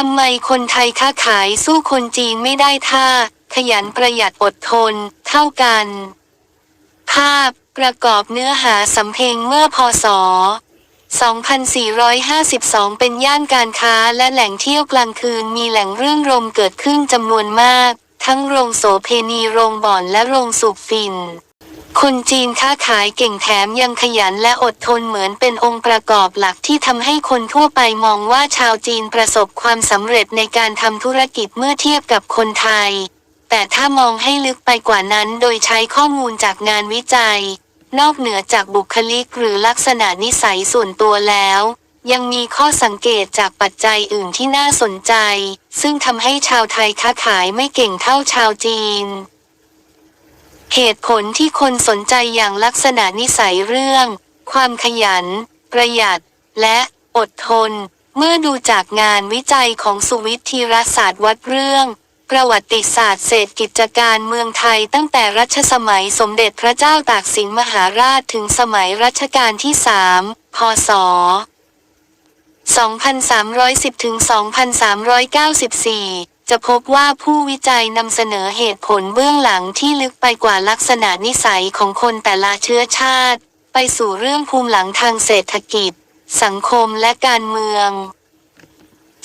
ทำไมคนไทยค้าขายสู้คนจีนไม่ได้ท่า ขยันประหยัดอดทน เท่ากัน ภาพประกอบเนื้อหาสำเพ็งเมื่อพศ 2452 เป็นย่านการค้าและแหล่งเที่ยวกลางคืนมีแหล่งเรื่องรมเกิดขึ้นจำนวนมาก ทั้งโรงโสเพณีโรงบ่อนและโรงสูบฝิ่น คนจีนค้าขายเก่งแถมยังขยันและอดทนเหมือนเป็นองค์ประกอบหลักที่ทำให้คนทั่วไปมองว่าชาวจีนประสบความสำเร็จในการทำธุรกิจเมื่อเทียบกับคนไทย แต่ถ้ามองให้ลึกไปกว่านั้นโดยใช้ข้อมูลจากงานวิจัย นอกเหนือจากบุคลิกหรือลักษณะนิสัยส่วนตัวแล้ว ยังมีข้อสังเกตจากปัจจัยอื่นที่น่าสนใจ ซึ่งทำให้ชาวไทยค้าขายไม่เก่งเท่าชาวจีน เหตุผลที่คนสนใจอย่างลักษณะนิสัยเรื่อง ความขยัน ประหยัด และอดทน เมื่อดูจากงานวิจัยของสุวิทย์ธีรศาสตร์วัดเรื่อง ประวัติศาสตร์เศรษฐกิจการเมืองไทยตั้งแต่รัชสมัยสมเด็จพระเจ้าตากสินมหาราชถึงสมัยรัชกาลที่สามพศ2310ถึง2394 จะพบว่าผู้วิจัยนำเสนอเหตุผลเบื้องหลังที่ลึกไปกว่าลักษณะนิสัยของคนแต่ละเชื้อชาติ ไปสู่เรื่องภูมิหลังทางเศรษฐกิจ สังคมและการเมือง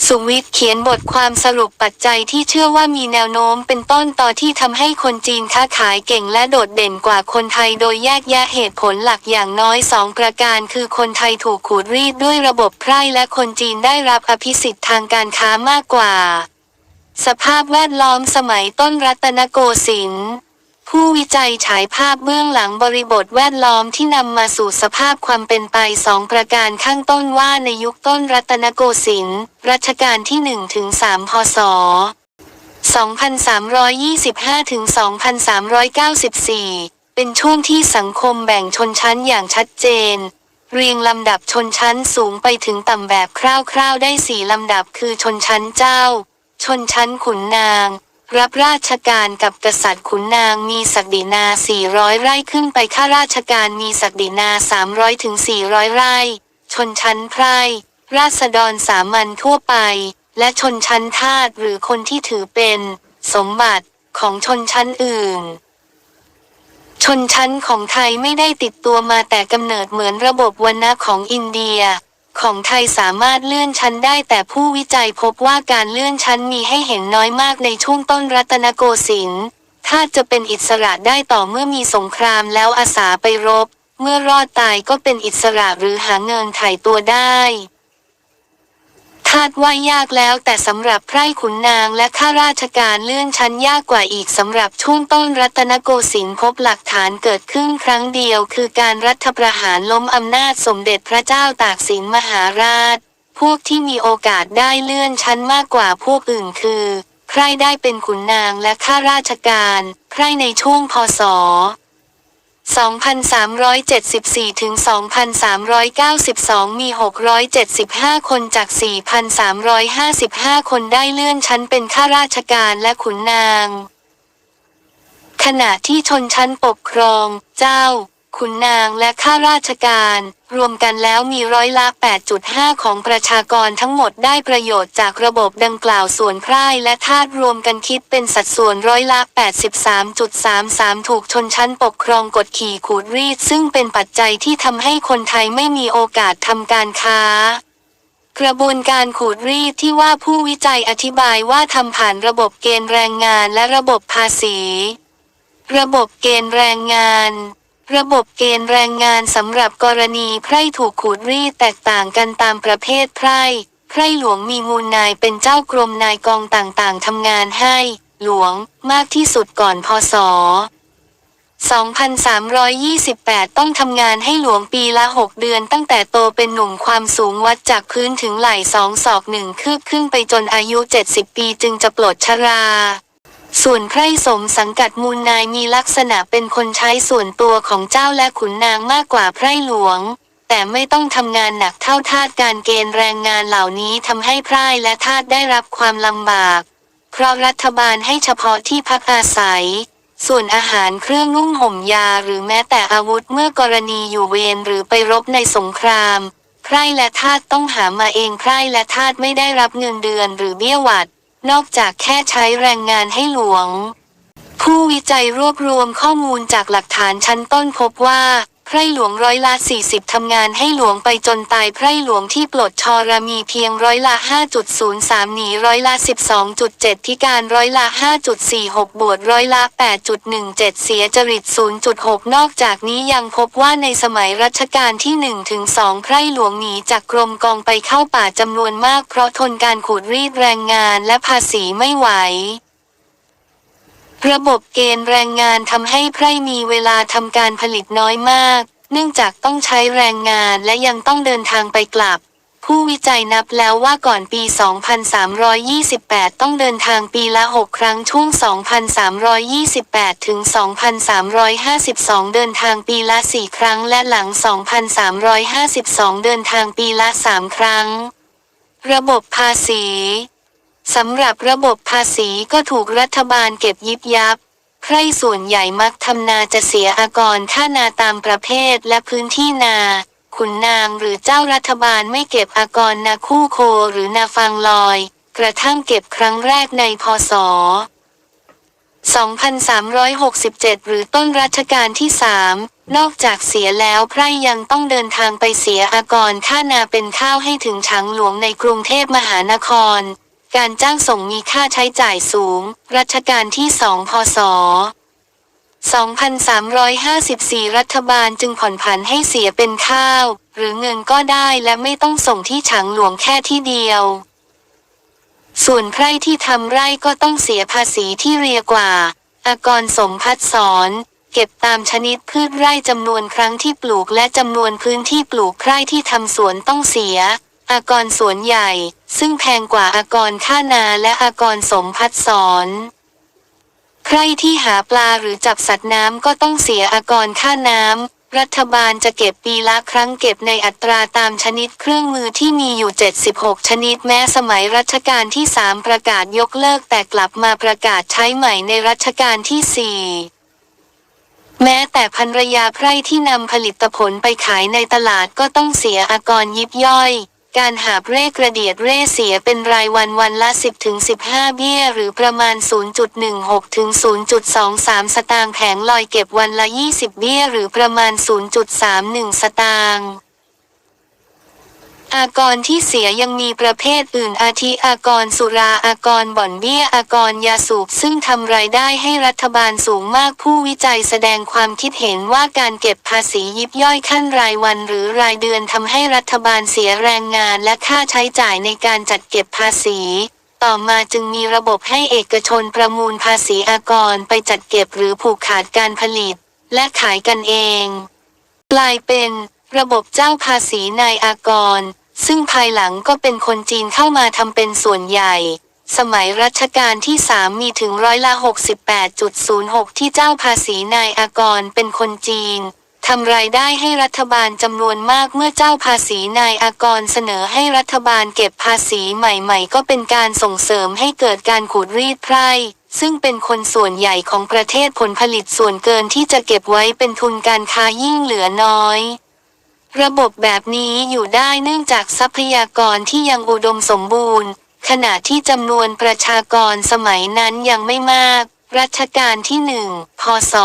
สุวิทย์เขียนบทความสรุปปัจจัยที่เชื่อว่ามีแนวโน้มเป็นต้นต่อที่ทำให้คนจีนค้าขายเก่งและโดดเด่นกว่าคนไทยโดยแยกแยะเหตุผลหลักอย่างน้อยสองประการ คือคนไทยถูกขูดรีดด้วยระบบไพร่และคนจีนได้รับอภิสิทธิ์ทางการค้ามากกว่า สภาพแวดล้อมสมัยต้นรัตนโกสินทร์ผู้วิจัยฉายภาพเบื้องหลังบริบทแวดล้อมที่นำมาสู่สภาพความเป็นไปสองประการข้างต้นว่าในยุคต้นรัตนโกสินทร์รัชกาลที่1ถึง3พศ 2325ถึง2394 เป็นช่วงที่สังคมแบ่งชนชั้นอย่างชัดเจน เรียงลำดับชนชั้นสูงไปถึงต่ำแบบคร่าวๆได้สี่ลำดับคือชนชั้นเจ้า ชนชั้นขุนนาง รับราชการกับกษัตริย์ขุนนางมีศักดินา 400 ไร่ขึ้นไปข้าราชการมีศักดินา 300ถึง400 ไร่ ชนชั้นไพร่ ราษฎรสามัญทั่วไป และชนชั้นทาสหรือคนที่ถือเป็น สมบัติของชนชั้นอื่นชนชั้นของไทยไม่ได้ติดตัวมาแต่กำเนิดเหมือนระบบวรรณะของอินเดีย ของไทยสามารถเลื่อนชั้นได้ แต่ผู้วิจัยพบว่าการเลื่อนชั้นมีให้เห็นน้อยมากในช่วงต้นรัตนโกสินทร์ถ้าจะเป็นอิสระได้ต่อเมื่อมีสงครามแล้วอาสาไปรบ เมื่อรอดตายก็เป็นอิสระหรือหาเงินไถ่ตัวได้ คาดว่ายากแล้ว แต่สำหรับไพร่ขุนนางและข้าราชการเลื่อนชั้นยากกว่าอีกสำหรับช่วงต้นรัตนโกสินทร์พบหลักฐานเกิดขึ้นครั้งเดียว คือการรัฐประหารล้มอำนาจสมเด็จพระเจ้าตากสินมหาราช พวกที่มีโอกาสได้เลื่อนชั้นมากกว่าพวกอื่นคือไพร่ได้เป็นขุนนางและข้าราชการไพร่ในช่วงพศ 2,374 ถึง 2,392 มี 675 คนจาก 4,355 คนได้เลื่อนชั้นเป็นข้าราชการและขุนนาง ขณะที่ชนชั้นปกครอง เจ้า ขุนนางและข้าราชการ รวมกันแล้วมีร้อยละ 8.5 ของประชากรทั้งหมดได้ประโยชน์จากระบบดังกล่าวส่วนไพร่และทาสรวมกันคิดเป็นสัดส่วนร้อยละ 83.33 ถูกชนชั้นปกครองกดขี่ขูดรีด ซึ่งเป็นปัจจัยที่ทำให้คนไทยไม่มีโอกาสทำการค้ากระบวนการขูดรีดที่ว่าผู้วิจัยอธิบายว่าทำผ่านระบบเกณฑ์แรงงานและระบบภาษี ระบบเกณฑ์แรงงาน ระบบเกณฑ์แรงงานสำหรับกรณีไพร่ถูกขูดรีดแตกต่างกันตามประเภทไพร่ไพร่หลวงมีมูลนายเป็นเจ้ากรมนายกองต่างๆทำงานให้ หลวงมากที่สุดก่อนพศ 2,328 ต้องทำงานให้หลวงปีละ 6 เดือนตั้งแต่โตเป็นหนุ่มความสูงวัดจากพื้นถึงไหล่สองศอกหนึ่งคืบขึ้นไปจนอายุ 70 ปีจึงจะปลดชรา ส่วนไพร่สมสังกัดมูลนายมีลักษณะเป็นคนใช้ส่วนตัวของเจ้าและขุนนางมากกว่าไพร่หลวง แต่ไม่ต้องทำงานหนักเท่าทาสการเกณฑ์แรงงานเหล่านี้ทำให้ไพร่และทาสได้รับความลำบาก เพราะรัฐบาลให้เฉพาะที่พักอาศัย ส่วนอาหารเครื่องนุ่งห่มยาหรือแม้แต่อาวุธเมื่อกรณีอยู่เวรหรือไปรบในสงครามไพร่และทาสต้องหามาเองไพร่และทาสไม่ได้รับเงินเดือนหรือเบี้ยหวัด นอกจากแค่ใช้แรงงานให้หลวง ผู้วิจัยรวบรวมข้อมูลจากหลักฐานชั้นต้นพบว่า พร่หลวงร้อยละ 40 ทำงานให้หลวงไปจนตายไพร่หลวงที่ปลดชรามีเพียงร้อยละ 5.03 หนีร้อยละ 12.7 ที่การร้อยละ 5.46 บวชร้อยละ 8.17 เสียจริต 0.6 นอกจากนี้ยังพบว่าในสมัยรัชกาลที่ 1 ถึง 2 ไพร่หลวงหนีจากกรมกองไปเข้าป่าจำนวนมากเพราะทนการขูดรีดแรงงานและภาษีไม่ไหว ระบบเกณฑ์แรงงานทำให้ไพร่มีเวลาทำการผลิตน้อยมาก เนื่องจากต้องใช้แรงงานและยังต้องเดินทางไปกลับ ผู้วิจัยนับแล้วว่าก่อนปี 2328 ต้องเดินทางปีละ 6 ครั้งช่วง 2328 ถึง 2352 เดินทางปีละ 4 ครั้งและหลัง 2352 เดินทางปีละ 3 ครั้ง ระบบภาษี สำหรับระบบภาษีก็ถูกรัฐบาลเก็บยิบยับไพร่ส่วนใหญ่มักทำนาจะเสียอากรค่านาตามประเภทและพื้นที่นา ขุนนางหรือเจ้ารัฐบาลไม่เก็บอากรนาคู่โคหรือนาฟางลอย กระทั่งเก็บครั้งแรกในพศ 2367 หรือต้นรัชกาลที่3นอกจากเสียแล้วไพร่ยังต้องเดินทางไปเสียอากรค่านาเป็นข้าวให้ถึงช้างหลวงในกรุงเทพมหานคร การจ้างส่งมีค่าใช้จ่ายสูง รัชกาลที่2พศ 2354 รัฐบาลจึงผ่อนผันให้เสียเป็นข้าว หรือเงินก็ได้และไม่ต้องส่งที่ฉางหลวงแค่ที่เดียว ส่วนไพร่ที่ทำไร่ก็ต้องเสียภาษีที่เรียกว่า อากรสมพัดสอน เก็บตามชนิดพืชไร่จำนวนครั้งที่ปลูกและจำนวนพื้นที่ปลูกไร่ที่ทำสวนต้องเสีย อากรสวนใหญ่ ซึ่งแพงกว่าอากรค่านาและอากรสมพัดสอนใครที่หาปลาหรือจับสัตว์น้ำก็ต้องเสียอากรค่าน้ำ รัฐบาลจะเก็บปีละครั้งเก็บในอัตราตามชนิดเครื่องมือที่มีอยู่ 76 ชนิดแม้สมัยรัชกาลที่ 3 ประกาศยกเลิกแต่กลับมาประกาศใช้ใหม่ในรัชกาลที่ 4 แม้แต่ภรรยาไพร่ที่นำผลิตผลไปขายในตลาดก็ต้องเสียอากรยิบย่อย การหาบเร่กระเดียดเร่เสียเป็นรายวันวันละ 10ถึง15 เบี้ย หรือประมาณ 0.16ถึง0.23 สตางค์แผงลอยเก็บวันละ 20 เบี้ย หรือประมาณ 0.31 สตางค์ อากรที่เสียยังมีประเภทอื่นอาทิอากรสุราอากรบ่อนเบี้ยอากรยาสูบซึ่งทำรายได้ให้รัฐบาลสูงมากผู้วิจัยแสดงความคิดเห็นว่าการเก็บภาษียิบย่อยขั้นรายวันหรือรายเดือนทำให้รัฐบาลเสียแรงงานและค่าใช้จ่ายในการจัดเก็บภาษีต่อมาจึงมีระบบให้เอกชนประมูลภาษีอากรไปจัดเก็บหรือผูกขาดการผลิต และขายกันเอง กลายเป็น ระบบเจ้าภาษีนายอากร ซึ่งภายหลังก็เป็นคนจีนเข้ามาทำเป็นส่วนใหญ่ สมัยรัชกาลที่ 3 มีถึงร้อยละ 68.06 ที่เจ้าภาษีนายอากรเป็นคนจีนทำรายได้ให้รัฐบาลจำนวนมากเมื่อเจ้าภาษีนายอากรเสนอให้รัฐบาลเก็บภาษีใหม่ๆ ก็เป็นการส่งเสริมให้เกิดการขูดรีดไพร่ซึ่งเป็นคนส่วนใหญ่ของประเทศผลผลิตส่วนเกินที่จะเก็บไว้เป็นทุนการค้ายิ่งเหลือน้อย ระบบแบบนี้อยู่ได้เนื่องจากทรัพยากรที่ยังอุดมสมบูรณ์ ขณะที่จำนวนประชากรสมัยนั้นยังไม่มาก รัชกาลที่หนึ่งพศ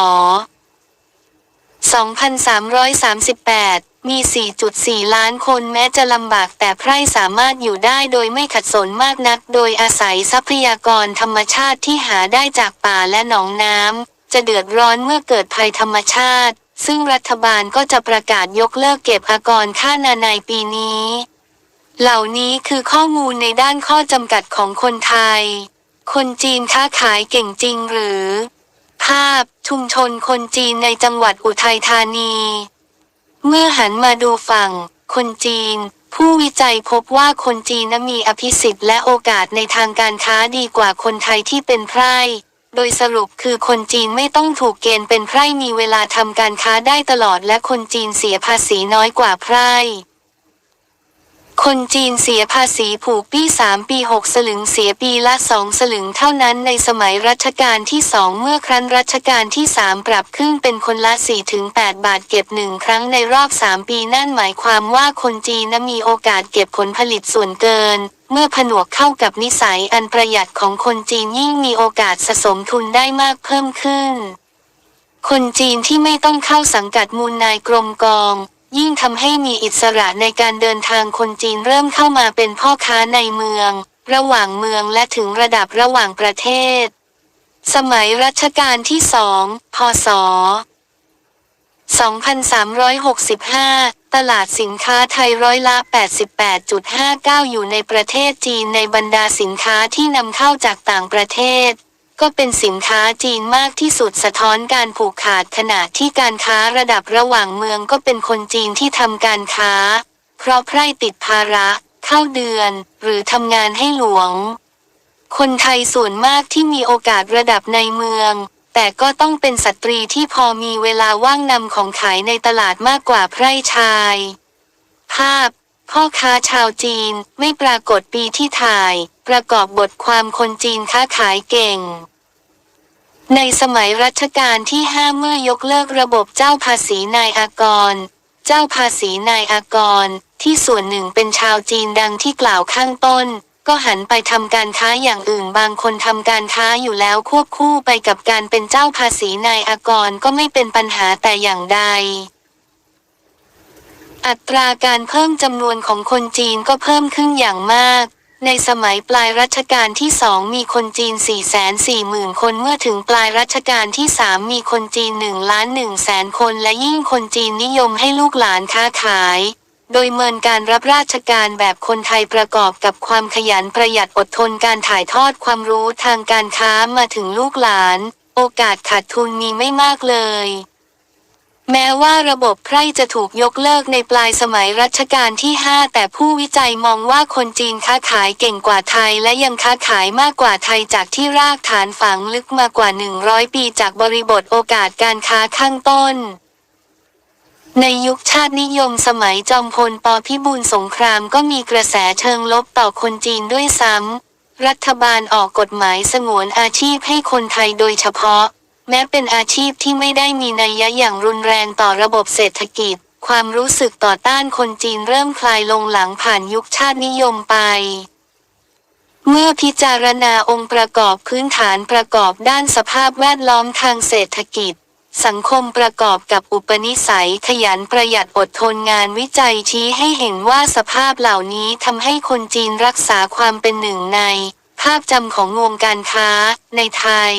2338 มี 4.4 ล้านคนแม้จะลำบากแต่ไพร่สามารถอยู่ได้โดยไม่ขัดสนมากนัก โดยอาศัยทรัพยากรธรรมชาติที่หาได้จากป่าและหนองน้ำจะเดือดร้อนเมื่อเกิดภัยธรรมชาติ ซึ่งรัฐบาลก็จะประกาศยกเลิกเก็บอากรค่านาในปีนี้ เหล่านี้คือข้อมูลในด้านข้อจำกัดของคนไทย คนจีนค้าขายเก่งจริงหรือ ภาพ ชุมชนคนจีนในจังหวัดอุทัยธานี เมื่อหันมาดูฝั่ง คนจีน ผู้วิจัยพบว่าคนจีนนั้นมีอภิสิทธิ์และโอกาสในทางการค้าดีกว่าคนไทยที่เป็นไพร่ โดยสรุปคือคนจีนไม่ต้องถูกเกณฑ์เป็นไพร่มีเวลาทำการค้าได้ตลอดและคนจีนเสียภาษีน้อยกว่าไพร่ คนจีนเสียภาษีผูกปี้สามปีหกสลึงเสียปีละสองสลึงเท่านั้นในสมัยรัชกาลที่สองเมื่อครั้นรัชกาลที่สามปรับขึ้นเป็นคนละ4ี่ถึงแบาทเก็บหนึ่งครั้งในรอบสามปีนั่นหมายความว่าคนจีนนะมีโอกาสเก็บผลผลิตส่วนเกิน เมื่อผนวกเข้ากับนิสัยอันประหยัดของคนจีนยิ่งมีโอกาสสะสมทุนได้มากเพิ่มขึ้น คนจีนที่ไม่ต้องเข้าสังกัดมูลนายกรมกอง ยิ่งทำให้มีอิสระในการเดินทางคนจีนเริ่มเข้ามาเป็นพ่อค้าในเมือง ระหว่างเมืองและถึงระดับระหว่างประเทศ สมัยรัชกาลที่สอง พศ 2365 ตลาดสินค้าไทยร้อยละ 88.59 อยู่ในประเทศจีนในบรรดาสินค้าที่นำเข้าจากต่างประเทศ ก็เป็นสินค้าจีนมากที่สุดสะท้อนการผูกขาดขณะที่การค้าระดับระหว่างเมืองก็เป็นคนจีนที่ทำการค้า เพราะไพร่ติดภาระ เข้าเดือน หรือทำงานให้หลวง คนไทยส่วนมากที่มีโอกาสระดับในเมือง แต่ก็ต้องเป็นสตรีที่พอมีเวลาว่างนำของขายในตลาดมากกว่าไพร่ชาย ภาพ พ่อค้าชาวจีนไม่ปรากฏปีที่ถ่าย ประกอบบทความคนจีนค้าขายเก่ง ในสมัยรัชกาลที่ห้าเมื่อยกเลิกระบบเจ้าภาษีนายอากร เจ้าภาษีนายอากร ที่ส่วนหนึ่งเป็นชาวจีนดังที่กล่าวข้างต้น ก็หันไปทำการค้าอย่างอื่นบางคนทำการค้าอยู่แล้วควบคู่ไปกับการเป็นเจ้าภาษีนายอากรก็ไม่เป็นปัญหาแต่อย่างใด อัตราการเพิ่มจำนวนของคนจีนก็เพิ่มขึ้นอย่างมากในสมัยปลายรัชกาลที่สองมีคนจีน 4 4 0 0 0 0 คนเมื่อถึงปลายรัชกาลที่สามมีคนจีน1ล้าน1แสนคนและยิ่งคนจีนนิยมให้ลูกหลานค้าขาย โดยเมินการรับราชการแบบคนไทยประกอบกับความขยันประหยัดอดทนการถ่ายทอดความรู้ทางการค้ามาถึงลูกหลาน โอกาสขาดทุนมีไม่มากเลย แม้ว่าระบบไพร่จะถูกยกเลิกในปลายสมัยรัชกาลที่ 5 แต่ผู้วิจัยมองว่าคนจีนค้าขายเก่งกว่าไทยและยังค้าขายมากกว่าไทยจากที่รากฐานฝังลึกมากว่า 100 ปีจากบริบทโอกาสการค้าข้างต้น ในยุคชาตินิยมสมัยจอมพลปพิบูลสงครามก็มีกระแสเชิงลบต่อคนจีนด้วยซ้ำ รัฐบาลออกกฎหมายสงวนอาชีพให้คนไทยโดยเฉพาะ แม้เป็นอาชีพที่ไม่ได้มีนัยยะอย่างรุนแรงต่อระบบเศรษฐกิจ ความรู้สึกต่อต้านคนจีนเริ่มคลายลงหลังผ่านยุคชาตินิยมไป เมื่อพิจารณาองค์ประกอบพื้นฐานประกอบด้านสภาพแวดล้อมทางเศรษฐกิจ สังคมประกอบกับอุปนิสัยขยันประหยัดอดทนงานวิจัยชี้ให้เห็นว่าสภาพเหล่านี้ทำให้คนจีนรักษาความเป็นหนึ่งใน ภาพจำของวงการค้าในไทย